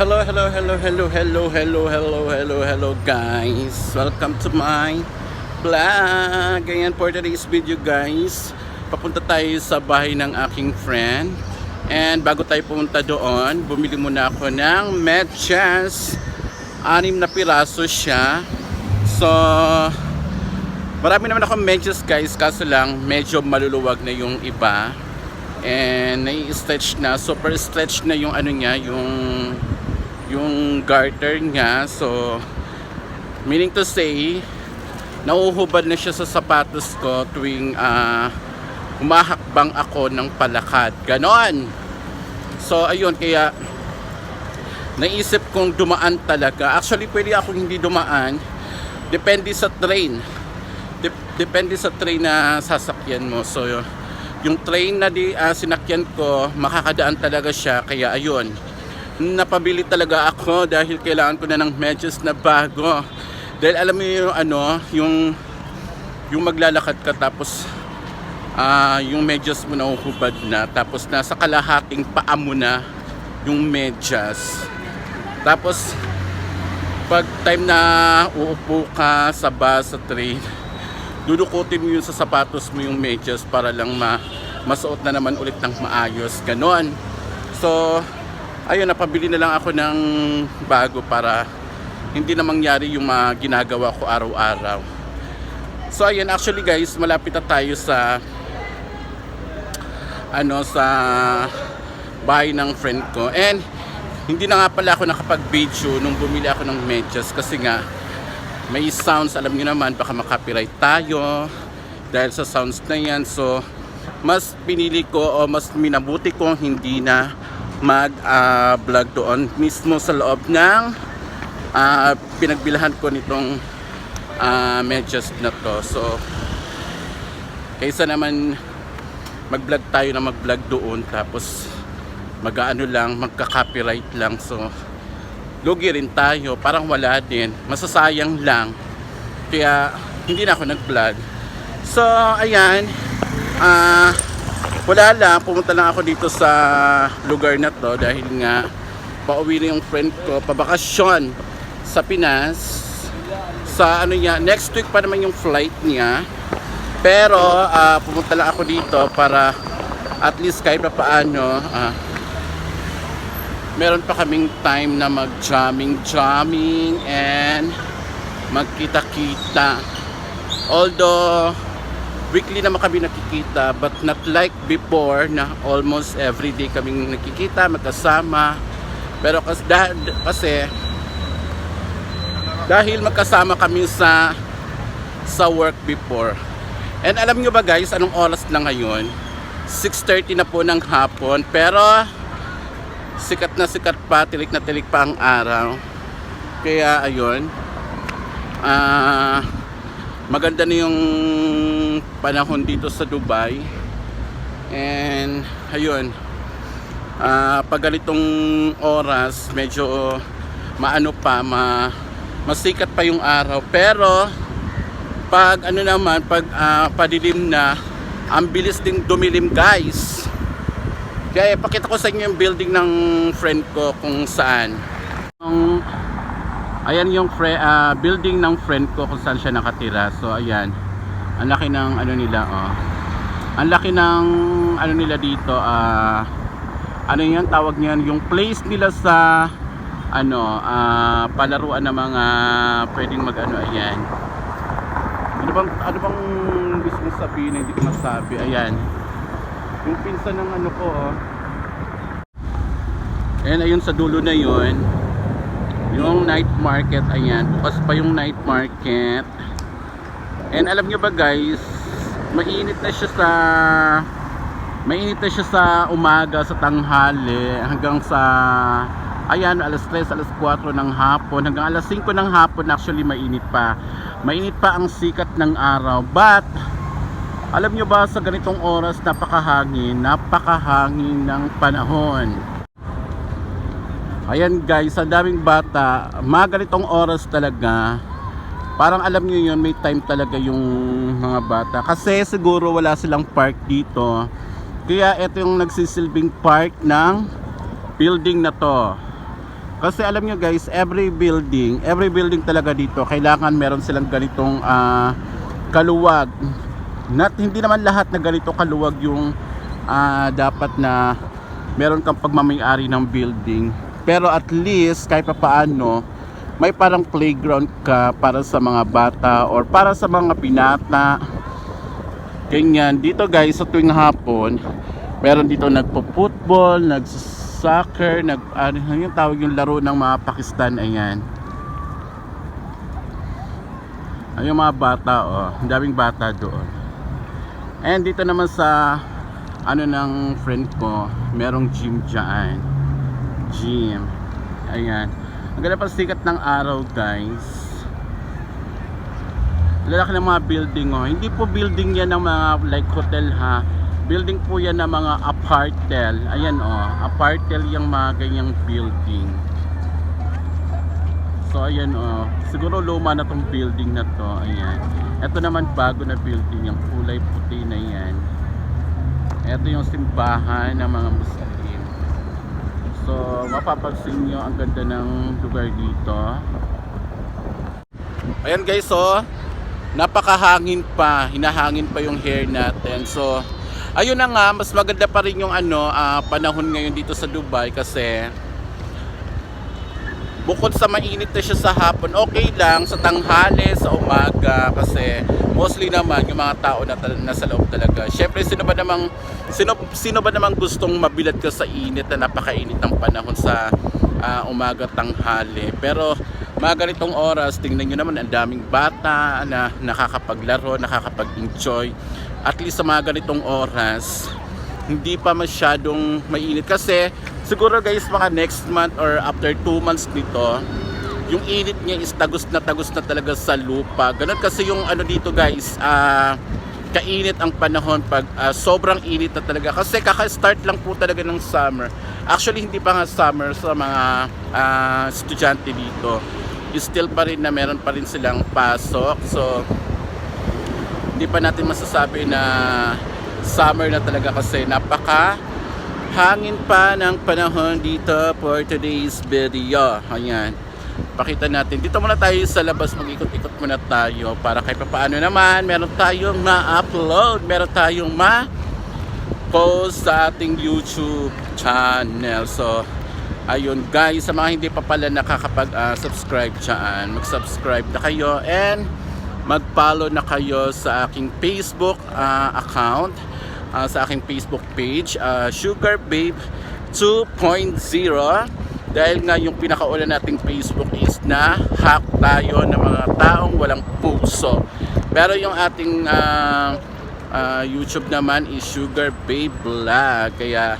Hello, hello, hello, hello, hello, hello, hello, hello, hello guys. Welcome to my vlog. Ayan for today's video guys. Papunta tayo sa bahay ng aking friend. And bago tayo pumunta doon, bumili muna ako ng medyas. Anim na piraso siya. So, marami naman ako medyas guys. Kaso lang, medyo maluluwag na yung iba. And nai-stretch na, super stretch na yung ano niya, yung yung garter niya. So, meaning to say, nauhubad na siya sa sapatos ko tuwing ah, humahakbang ako ng palakad. Ganon! So, ayun, kaya naisip kong dumaan talaga. Actually, pwede akong hindi dumaan. Depende sa train. Dep- depende sa train na sasakyan mo. So, yung train na di ah, sinakyan ko, makakadaan talaga siya. Kaya ayun, napabili talaga ako dahil kailangan ko na ng medyas na bago. Dahil alam mo yung ano, yung yung maglalakad ka tapos ah yung medyas mo nahuhubad na tapos nasa kalahating paa mo na yung medyas. Tapos pag time na uupo ka sa bus, sa train, dudukutin mo yun sa sapatos mo yung medyas para lang ma masuot na naman ulit ng maayos. Ganon. So, ayun, napabili na lang ako ng bago para hindi na mangyari yung mga ginagawa ko araw-araw. So, ayun, actually guys, malapit na tayo sa ano, sa bahay ng friend ko. And, hindi na nga pala ako nakapag-video nung bumili ako ng medyas kasi nga, may sounds, alam niyo naman, baka makapiright tayo dahil sa sounds na yan. So, mas pinili ko o mas minabuti ko hindi na mag-vlog doon mismo sa loob ng ah, pinagbilahan ko nitong ah, medyas na to. So, kaysa naman mag-vlog tayo na mag-vlog doon tapos mag-ano lang, magka-copyright lang. So, lugi rin tayo, parang wala din, masasayang lang. Kaya hindi na ako nag-vlog. So, ayan, ah wala lang, pumunta lang ako dito sa lugar na to dahil nga pauwi na yung friend ko, pabakasyon sa Pinas. Sa ano niya, next week pa naman yung flight niya. Pero ah, pumunta lang ako dito para at least kahit pa paano ah, meron pa kaming time na mag-jamming jamming and magkita-kita. Although weekly naman kami nakikita but not like before na almost every day kaming nakikita, magkasama. Pero kasi, kasi dahil magkasama kami sa sa work before. And alam nyo ba guys, anong oras na ngayon? 6.30 na po ng hapon. Pero sikat na sikat pa, tilik na tilik pa ang araw. Kaya ayun. Ah maganda na yung panahon dito sa Dubai. And ayun. Ah pag ganitong oras, medyo maano pa, ma masikat pa yung araw. Pero pag ano naman, pag ah, padilim na, ang bilis ding dumilim guys. Kaya pakita ko sa inyo yung building ng friend ko kung saan. Yung, ayan yung ah, building ng friend ko kung saan siya nakatira. So ayan. Ang laki ng ano nila oh. Ang laki ng ano nila dito ah ano yan tawag niyan yung place nila sa ano ah palaruan ng mga pwedeng mag ano ayan. Ano bang ano bang gusto mong sabihin hindi ko masabi? Ayan. Yung pinsan ng ano ko oh. And ayun sa dulo na yun. Yung night market, ayan. Bukas pa yung night market. And alam nyo ba guys, mainit na siya sa mainit na siya sa umaga, sa tanghali, hanggang sa ayan, alas 3, alas 4 ng hapon, hanggang alas 5 ng hapon actually mainit pa. Mainit pa ang sikat ng araw. But, alam nyo ba sa ganitong oras napakahangin, napakahangin ng panahon. Ayan guys, ang daming bata, mga ganitong oras talaga, parang alam nyo yun, may time talaga yung mga bata. Kasi siguro wala silang park dito. Kaya ito yung nagsisilbing park ng building na to. Kasi alam nyo guys, every building, every building talaga dito, kailangan meron silang ganitong ah, kaluwag. Not, hindi naman lahat na ganito kaluwag yung ah, dapat na meron kang pagmamayari ng building. Pero at least, kahit pa paano, may parang playground ka para sa mga bata or para sa mga binata. Ganyan. Dito guys, sa tuwing hapon, meron dito nagpo-football, nag-soccer, nag ano yung tawag yung laro ng mga Pakistan, ayan. Ay, yung mga bata, oh. Daming bata doon. And dito naman sa ano ng friend ko, merong gym dyan. Gym. Ayan. Ang ganda pa sikat ng araw, guys. Lalaki ng mga building, oh. Hindi po building yan ng mga like hotel, ha. Building po yan ng mga apartel. Ayan, oh. Apartel yung mga ganyang building. So, ayan, oh. Siguro luma na tong building na to. Ayan. Ito naman bago na building, yung kulay puti na yan. Ito yung simbahan ng mga Muslim. So, mapapansin nyo ang ganda ng lugar dito. Ayan guys, oh. Napakahangin pa. Hinahangin pa yung hair natin. So, ayun na nga, mas maganda pa rin yung ano, ah, panahon ngayon dito sa Dubai kasi bukod sa mainit na siya sa hapon, okay lang sa tanghali, sa umaga kasi mostly naman yung mga tao na nasa loob talaga. Syempre sino ba namang sino sino ba namang gustong mabilad ka sa init na napakainit ng panahon sa ah, umaga tanghali. Pero mga ganitong oras, tingnan nyo naman ang daming bata na nakakapaglaro, nakakapag-enjoy. At least sa mga ganitong oras, hindi pa masyadong mainit kasi siguro guys mga next month or after 2 months nito yung init niya is tagos na tagos na talaga sa lupa. Ganun kasi yung ano dito guys ah kainit ang panahon pag ah, sobrang init na talaga. Kasi kaka-start lang po talaga ng summer. Actually hindi pa nga summer sa mga ah, estudyante dito. Still pa rin na meron pa rin silang pasok. So hindi pa natin masasabi na summer na talaga kasi napaka hangin pa ng panahon dito for today's video. Ayan. Pakita natin. Dito muna tayo sa labas. Mag-ikot-ikot muna tayo para kahit paano naman meron tayong ma-upload. Meron tayong ma-post sa ating YouTube channel. So, ayun guys. Sa mga hindi pa pala nakakapag-subscribe dyan, mag-subscribe na kayo and mag-follow na kayo sa aking Facebook ah, account ah, sa aking Facebook page ah, Sugar Babe 2.0 dahil nga yung pinakauna nating Facebook is na hack tayo ng mga taong walang puso. Pero yung ating ah, ah, YouTube naman is Sugar Babe Vlog. Kaya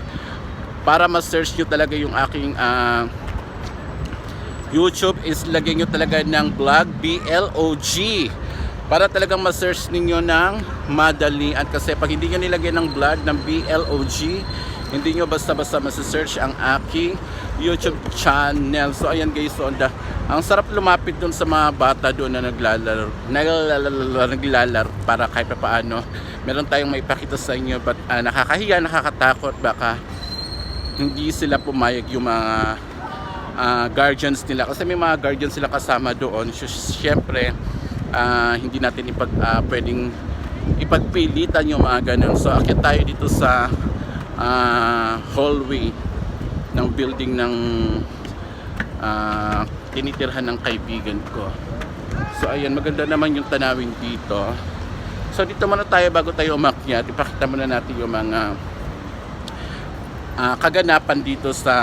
para ma-search nyo talaga yung aking ah, YouTube is lagyan nyo talaga ng blog BLOG para talagang ma-search ninyo ng madalian. Kasi pag hindi nyo nilagyan ng blog ng BLOG hindi nyo basta-basta masa-search ang aking YouTube channel. So ayan guys so, the, ang sarap lumapit dun sa mga bata doon na naglalaro naglalaro, naglalaro para kahit pa paano meron tayong maipakita sa inyo but ah, nakakahiya, nakakatakot. Baka hindi sila pumayag yung mga ah, guardians nila. Kasi may mga guardians sila kasama doon. So, syempre ah, hindi natin ipag ah, pwedeng ipagpilitan yung mga ganun. So akit tayo dito sa ah, hallway ng building ng ah, tinitirhan ng kaibigan ko. So ayan maganda naman yung tanawin dito. So dito muna tayo bago tayo umakyat. Ipakita muna natin yung mga ah, kaganapan dito sa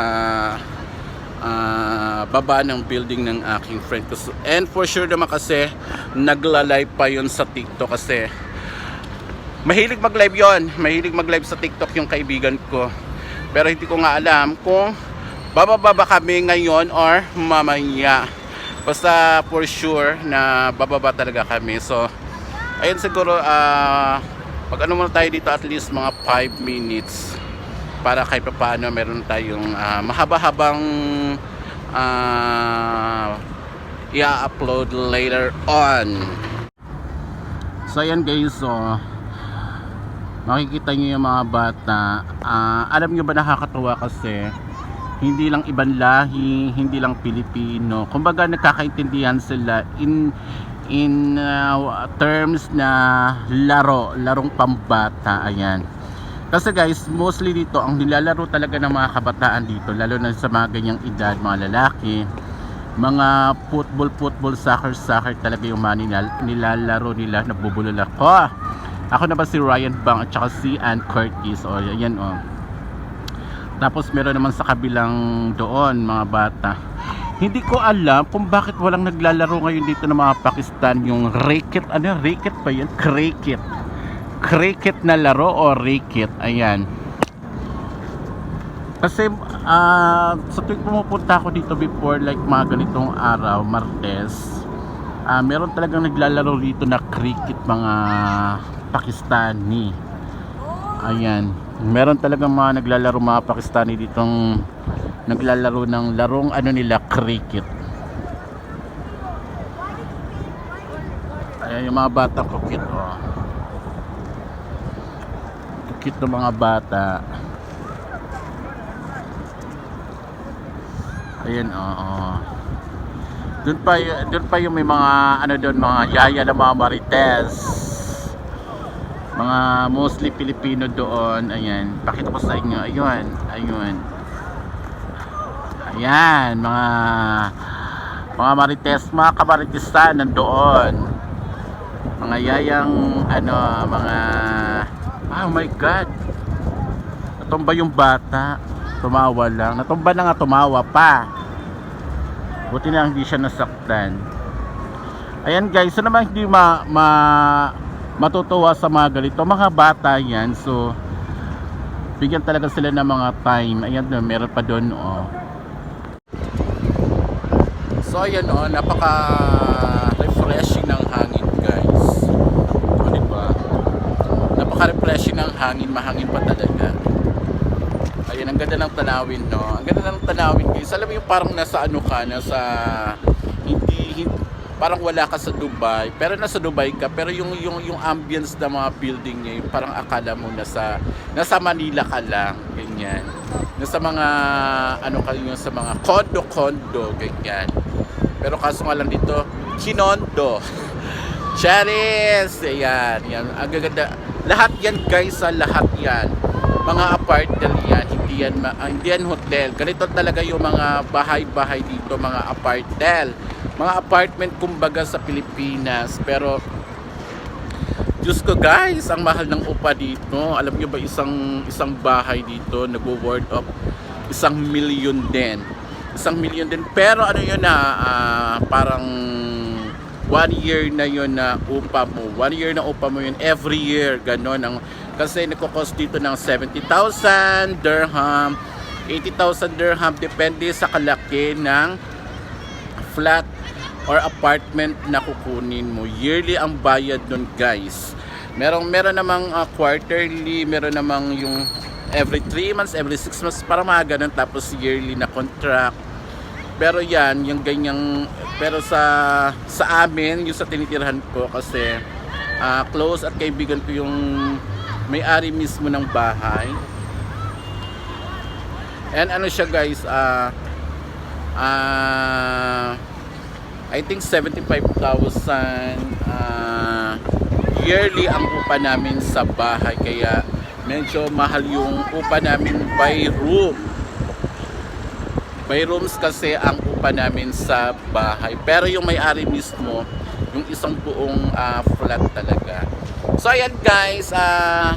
ah, baba ng building ng aking friend ko. And for sure naman kasi nagla-live pa yon sa TikTok kasi mahilig mag-live yon Mahilig mag-live sa TikTok yung kaibigan ko. Pero hindi ko nga alam kung bababa ba kami ngayon or mamaya. Basta for sure na bababa talaga kami. So, ayun siguro, ah pag ano muna tayo dito at least mga 5 minutes para pa paano meron tayong ah, mahaba-habang ah, i-upload later on. So ayan guys, so makikita niyo yung mga bata. Ah, alam niyo ba nakakatuwa kasi hindi lang ibang lahi, hindi lang Pilipino. Kumbaga nagkakaintindihan sila in in uh, terms na laro, larong pambata, ayan. Kasi guys, mostly dito ang nilalaro talaga ng mga kabataan dito, lalo na sa mga ganyang edad, mga lalaki, mga football, football, soccer, soccer talaga yung mga nilal- nilalaro nila, nabubulol ako. Ako na ba si Ryan Bang at saka si Ann Curtis, o yan o. Tapos meron naman sa kabilang doon mga bata. Hindi ko alam kung bakit walang naglalaro ngayon dito ng mga Pakistan yung racket, ano racket pa yan? Cricket. Cricket na laro o racket, ayan. Kasi ah sa tuwing pumupunta ako dito before like mga ganitong araw, Martes, ah meron talagang naglalaro dito na cricket mga Pakistani. Ayan. Meron talagang mga naglalaro mga Pakistani ditong naglalaro ng larong ano nila cricket. Ayan yung mga bata kukit oh. Kukit ng mga bata. Ayan oo. Doon pa doon pa yung may mga ano doon mga yaya na mga marites. Mga mostly Filipino doon. Ayan, pakita ko sa inyo. Ayun, ayun. Ayan, mga mga marites, mga kamaritesan nandoon. Mga yayang ano, mga Oh my god. Natumba yung bata. Tumawa lang. Natumba na nga tumawa pa. Buti na hindi siya nasaktan. Ayan guys, so naman hindi ma, ma matutuwa sa mga ganito. Mga bata yan. So, bigyan talaga sila ng mga time. Ayan, meron pa doon. Oh. So, ayan oh, napaka refreshing ng hangin guys. O, diba? Napaka refreshing ng hangin. Mahangin pa talaga. Ayan, ang ganda ng tanawin, no? Ang ganda ng tanawin, guys. Alam mo yung parang nasa ano ka, nasa hindi, hindi parang wala ka sa Dubai, pero nasa Dubai ka, pero yung yung yung ambience ng mga building niya, yung parang akala mo nasa nasa Manila ka lang, ganyan. Nasa mga ano ka yung sa mga condo-condo, ganyan. Pero kaso nga lang dito, kinondo. Charis! Ayan, yan. Ang gaganda. Lahat yan guys, sa lahat yan. Mga apartment yan, hindi yan, ah, hindi yan hotel. Ganito talaga yung mga bahay-bahay dito, mga apartment. Mga apartment kumbaga sa Pilipinas. Pero, Diyos ko guys, ang mahal ng upa dito. Alam nyo ba isang isang bahay dito nagwo-worth of isang million din. Isang million din. Pero ano yun na, ah, parang one year na yun na upa mo. One year na upa mo yun. Every year, ganon. Ang, kasi nagkakos dito ng 70,000 dirham, 80,000 dirham. Depende sa kalaki ng flat or apartment na kukunin mo. Yearly ang bayad nun guys. Merong meron namang ah, quarterly, meron namang yung every 3 months, every 6 months, para mga ganun. Tapos yearly na contract. Pero yan, yung ganyang, pero sa sa amin, yung sa tinitirhan ko kasi ah, close at kaibigan ko yung may-ari mismo ng bahay. And ano siya guys, ah ah I think 75,000 ah yearly ang upa namin sa bahay kaya medyo mahal yung upa namin by room. By rooms kasi ang upa namin sa bahay. Pero yung may-ari mismo, yung isang buong ah, flat talaga. So ayan guys, ah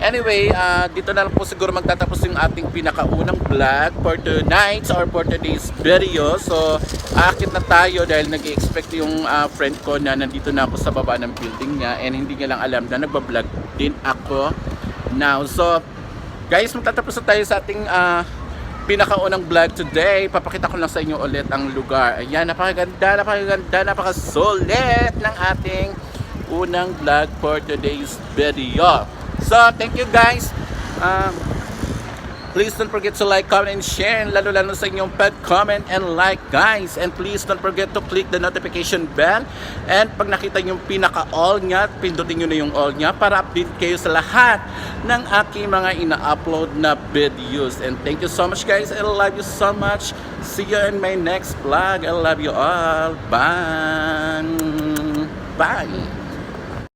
Anyway, ah, dito na lang po siguro magtatapos yung ating pinakaunang vlog for tonight or for today's video. So, akit na tayo dahil nag expect yung ah, friend ko na nandito na ako sa baba ng building niya and hindi niya lang alam na nagbablog din ako now. So, guys, magtatapos na tayo sa ating ah, pinakaunang vlog today. Papakita ko lang sa inyo ulit ang lugar. Ayan, napakaganda, napakaganda, napakasulit ng ating unang vlog for today's video. So, thank you guys. Um, Please don't forget to like, comment, and share. Lalo lalo sa inyong pet comment and like guys. And please don't forget to click the notification bell. And pag nakita yung pinaka-all niya, pindutin nyo na yung all niya para update kayo sa lahat ng aking mga ina-upload na videos. And thank you so much guys. I love you so much. See you in my next vlog. I love you all. Bye. Bye.